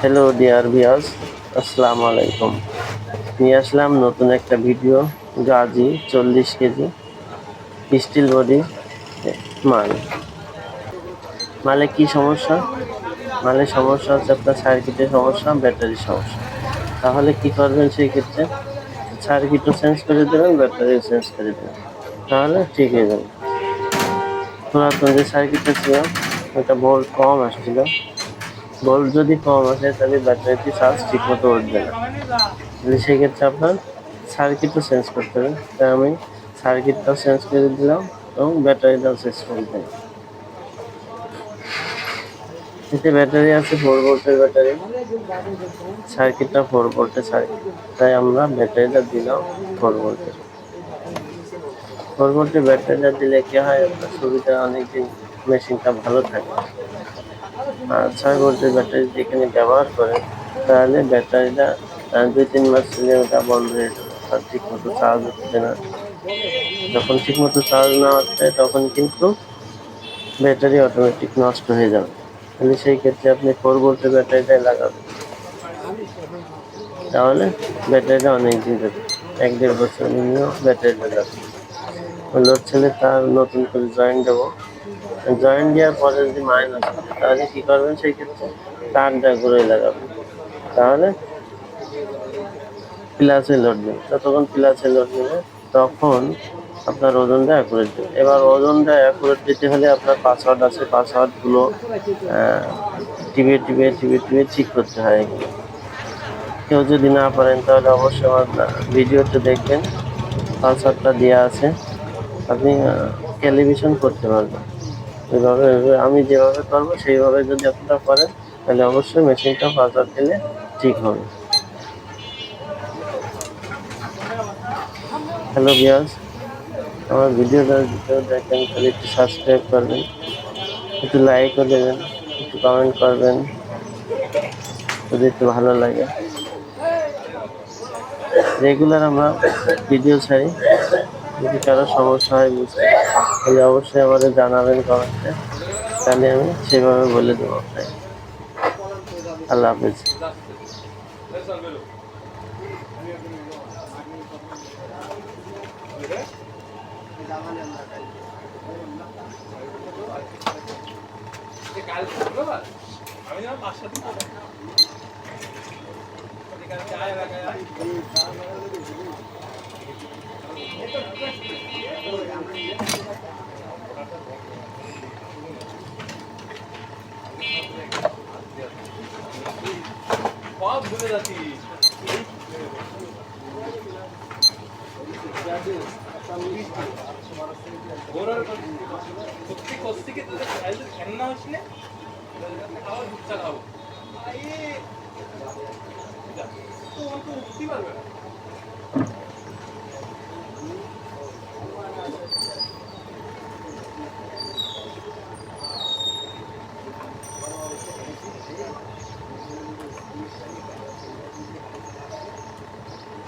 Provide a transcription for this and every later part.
Hello dear ভিয়াস আসসালামু আলাইকুম নিয়ে আসলাম নতুন একটা ভিডিও গাজি, চল্লিশ কেজি স্টিল বডি মাল। মালে কি সমস্যা? মালে সমস্যা হচ্ছে আপনার সার্কিটের সমস্যা ব্যাটারির সমস্যা। তাহলে কি করবেন সেই ক্ষেত্রে সার্কিটও চেঞ্জ করে দেবেন ব্যাটারিও চেঞ্জ করে দেবেন। তাহলে ঠিক হয়ে যাবে। পুরাতন যে সার্কিটটা ছিল, ওটা ভোল্ট কম আসছিল। ভোল্ট যদি কম আসে, তাহলে ব্যাটারিটি চার্জ ঠিক মতো উঠবে না। তাহলে সেক্ষেত্রে আপনার সার্কিটও চেঞ্জ করতে হবে। তাই আমি সার্কিটটাও চেঞ্জ করে দিলাম এবং ব্যাটারিটাও চেঞ্জ করে দিলাম। এতে ব্যাটারি আছে ফোর ভোল্টের ব্যাটারি। সার্কিটটা ফোর ভোল্টের সার্কিট তাই আমরা ব্যাটারিটা দিলাম ফোর ভোল্টের ফোর ভোল্টের ব্যাটারিটা দিলে কী হয়? আপনার সুবিধা অনেকদিন মেশিনটা ভালো থাকে। ছয় ভোল্টের ব্যাটারি যেখানে ব্যবহার করে, তাহলে ব্যাটারিটা দুই, তিন মাস চলে ওটা বন্ধ হয়ে যাবে, আর ঠিক মতো চার্জ হচ্ছে না। যখন ঠিক মতো চার্জ না হচ্ছে, তখন কিন্তু ব্যাটারি অটোমেটিক নষ্ট হয়ে যাবে। তাহলে সেই ক্ষেত্রে আপনি ফোর ভোল্টের ব্যাটারিটাই লাগাবেন। তাহলে ব্যাটারিটা অনেক দিন যাবে, এক দেড় বছর মিনিমাম ব্যাটারিটা যাবে লোড ছেলে তার নতুন করে জয়েন দেবো। জয়েন্ট দেওয়ার পরে যদি মাইনাস থাকে, তাহলে কি করবেন সেই ক্ষেত্রে তারটা ঘুরে লাগাবেন। তাহলে প্লাসে লোড দেবে যতক্ষণ প্লাসে লোড দেবে তখন আপনার ওজনটা অ্যাকুরেট দেবে এবার ওজনটা অ্যাকুরেট দিতে হলে আপনার পাসওয়ার্ড আছে পাসওয়ার্ডগুলো টিপে টিপে টিপে টিপে ঠিক করতে হয়। এগুলো কেউ যদি না পারেন, তাহলে অবশ্যই আমার ভিডিওতে দেখবেন। পাসওয়ার্ডটা দেওয়া আছে। আপনি টেলিভিশন করতে পারবেন। এভাবে আমি যেভাবে করব, সেইভাবে যদি আপনারা করেন, তাহলে অবশ্যই মেশিনটা পাসওয়ার্ড দিলে ঠিক হবে। হ্যালো বিয়াস আমার ভিডিও যদি দেখেন, তাহলে একটু সাবস্ক্রাইব করবেন, একটু লাইকও দেবেন, একটু কমেন্ট করবেন, যদি একটু ভালো লাগে। রেগুলার আমরা ভিডিও ছাড়ি। যদি কারও সমস্যা হয় বুঝতে তাহলে অবশ্যই আমাদের জানাবেন কমেন্টে। তাহলে আমি সেভাবে বলে দেবো আপনাকে। আল্লাহ হাফিজ। আমি পাঁচ সাত সব ভুলে যাচ্ছি। সত্যি কস্তি কে তোদের ফ্যান না হচ্ছে খাওয়া, চা খাব। তো উঠতে পারবে না।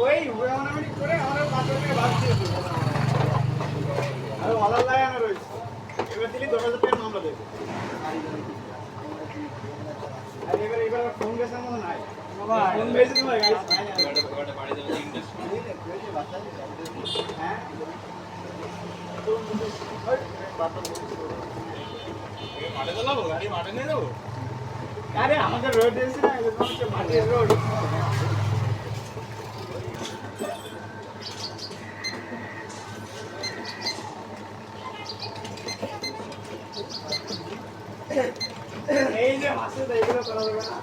ওই উড়াউড়ি করে আমরা পাঁচ টাকা বাদ দিয়ে দেবো আর ওয়ালার লাগানো রয়েছে এবার দিলি দশ হাজার টাকার মামলা দেবে আর এবার এবার ফোন গেছে মনে নাই ঘাটে বাড়ি আরে আমাদের রোড এসে না এরকম হচ্ছে এই যে মাসে এইগুলো করা যাবে না।